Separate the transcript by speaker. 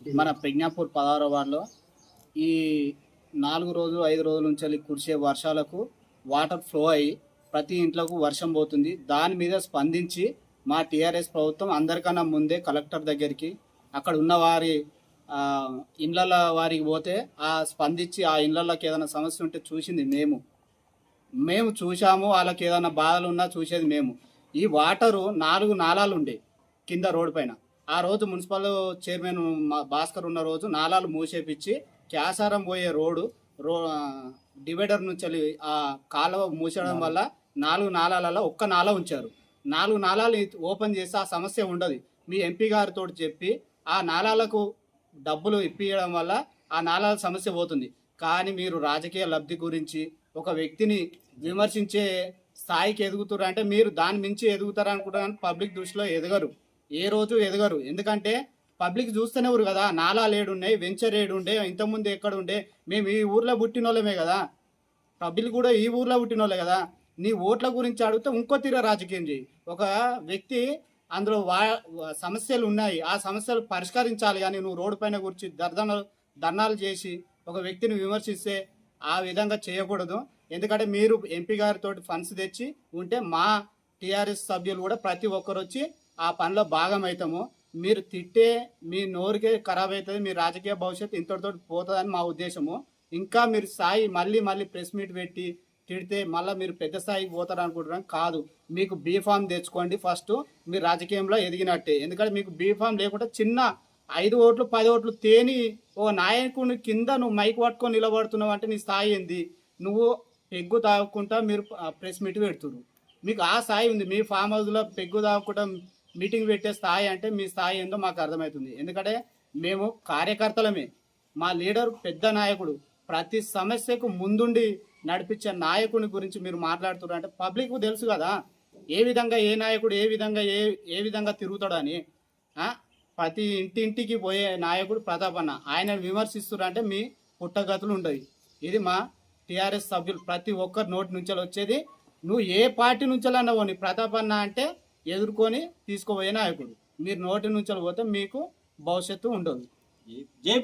Speaker 1: మన ప్రజ్ఞాపూర్ పదహారో వార్డులో ఈ నాలుగు రోజులు ఐదు రోజుల నుంచి వెళ్ళి కురిసే వర్షాలకు వాటర్ ఫ్లో అయ్యి ప్రతి ఇంట్లోకి వర్షం పోతుంది. దాని మీద స్పందించి మా టీఆర్ఎస్ ప్రభుత్వం అందరికన్నా ముందే కలెక్టర్ దగ్గరికి అక్కడ ఉన్న వారి ఇండ్ల వారికి పోతే ఆ స్పందించి ఆ ఇండ్లకి ఏదైనా సమస్య ఉంటే చూసింది మేము. మేము చూసాము వాళ్ళకి ఏదైనా బాధలు ఉన్నా చూసేది మేము. ఈ వాటరు నాలుగు నాళాలు ఉండే కింద రోడ్డు పైన. ఆ రోజు మున్సిపల్ చైర్మన్ భాస్కర్ ఉన్న రోజు నాలాలు మూసేపించి క్యాసారం పోయే రోడ్డు రో డివైడర్ నుంచి వెళ్ళి ఆ కాలువ మూసేయడం వల్ల నాలుగు నాలాలలో ఒక్క నాల ఉంచారు. నాలుగు నాలాలు ఓపెన్ చేస్తే ఆ సమస్య ఉండదు. మీ ఎంపీ గారితో చెప్పి ఆ నాలాలకు డబ్బులు ఇప్పియడం వల్ల ఆ నాలాల సమస్య పోతుంది. కానీ మీరు రాజకీయ లబ్ధి గురించి ఒక వ్యక్తిని విమర్శించే స్థాయికి ఎదుగుతారు అంటే మీరు దాని మించి ఎదుగుతారు అనుకుంటారు పబ్లిక్ దృష్టిలో ఎదగరు. ఏ రోజు ఎదగరు. ఎందుకంటే పబ్లిక్ చూస్తూనే ఊరు కదా. నాలా లేడున్నాయి వెంచర్ ఏడుండే ఇంతకుముందు ఎక్కడ ఉండే మేము ఈ ఊర్లో పుట్టినోళ్ళమే కదా. పబ్లిక్ కూడా ఈ ఊర్లో పుట్టిన వాళ్ళే కదా. నీ ఓట్ల గురించి అడిగితే ఇంకో తీర రాజకీయం చేయి ఒక వ్యక్తి అందులో వా సమస్యలు ఉన్నాయి. ఆ సమస్యలు పరిష్కరించాలి కానీ నువ్వు రోడ్డు పైన కూర్చి దర్దనలు ధర్నాలు చేసి ఒక వ్యక్తిని విమర్శిస్తే ఆ విధంగా చేయకూడదు. ఎందుకంటే మీరు ఎంపీ గారితో ఫండ్స్ తెచ్చి ఉంటే మా టీఆర్ఎస్ సభ్యులు కూడా ప్రతి ఒక్కరు వచ్చి ఆ పనిలో భాగం అవుతాము మీరు తిట్టే మీ నోరుకే ఖరాబ్ అవుతుంది మీ రాజకీయ భవిష్యత్తు ఇంతటితో పోతుందని మా ఉద్దేశము. ఇంకా మీరు స్థాయి మళ్ళీ మళ్ళీ ప్రెస్ మీట్ పెట్టి తిడితే మళ్ళీ మీరు పెద్ద స్థాయికి పోతారు అనుకుంటున్నాం కాదు. మీకు బీఫామ్ తెచ్చుకోండి ఫస్ట్ మీరు రాజకీయంలో ఎదిగినట్టే. ఎందుకంటే మీకు బీఫామ్ లేకుండా చిన్న ఐదు ఓట్లు పది ఓట్లు తేని ఓ నాయకుని కింద నువ్వు మైక్ పట్టుకొని నిలబడుతున్నావు అంటే నీ స్థాయి ఏంది? నువ్వు పెగ్గు తాగుకుంటా మీరు ప్రెస్ మీట్ పెడుతున్నారు మీకు ఆ స్థాయి ఉంది. మీ ఫామ్ హౌస్లో పెగ్గు తాగకుండా మీటింగ్ పెట్టే స్థాయి అంటే మీ స్థాయి ఏందో మాకు అర్థమవుతుంది. ఎందుకంటే మేము కార్యకర్తలమే. మా లీడర్ పెద్ద నాయకుడు. ప్రతి సమస్యకు ముందుండి నడిపించే నాయకుని గురించి మీరు మాట్లాడుతున్నారు అంటే పబ్లిక్ తెలుసు కదా. ఏ విధంగా ఏ నాయకుడు ఏ విధంగా ఏ ఏ విధంగా తిరుగుతాడని. ప్రతి ఇంటింటికి పోయే నాయకుడు ప్రతాప్ అన్న. ఆయన విమర్శిస్తున్నారు మీ పుట్టగతులు ఉండవు ఇది మా టీఆర్ఎస్ సభ్యులు. ప్రతి ఒక్కరి నోటి నుంచి వచ్చేది నువ్వు ఏ పార్టీ నుంచెలన్నా అన్నావు ప్రతాప్ అన్న అంటే ఎదుర్కొని తీసుకుపోయే నాయకుడు. మీరు నోటి నుంచి పోతే మీకు భవిష్యత్తు ఉండదు.
Speaker 2: జై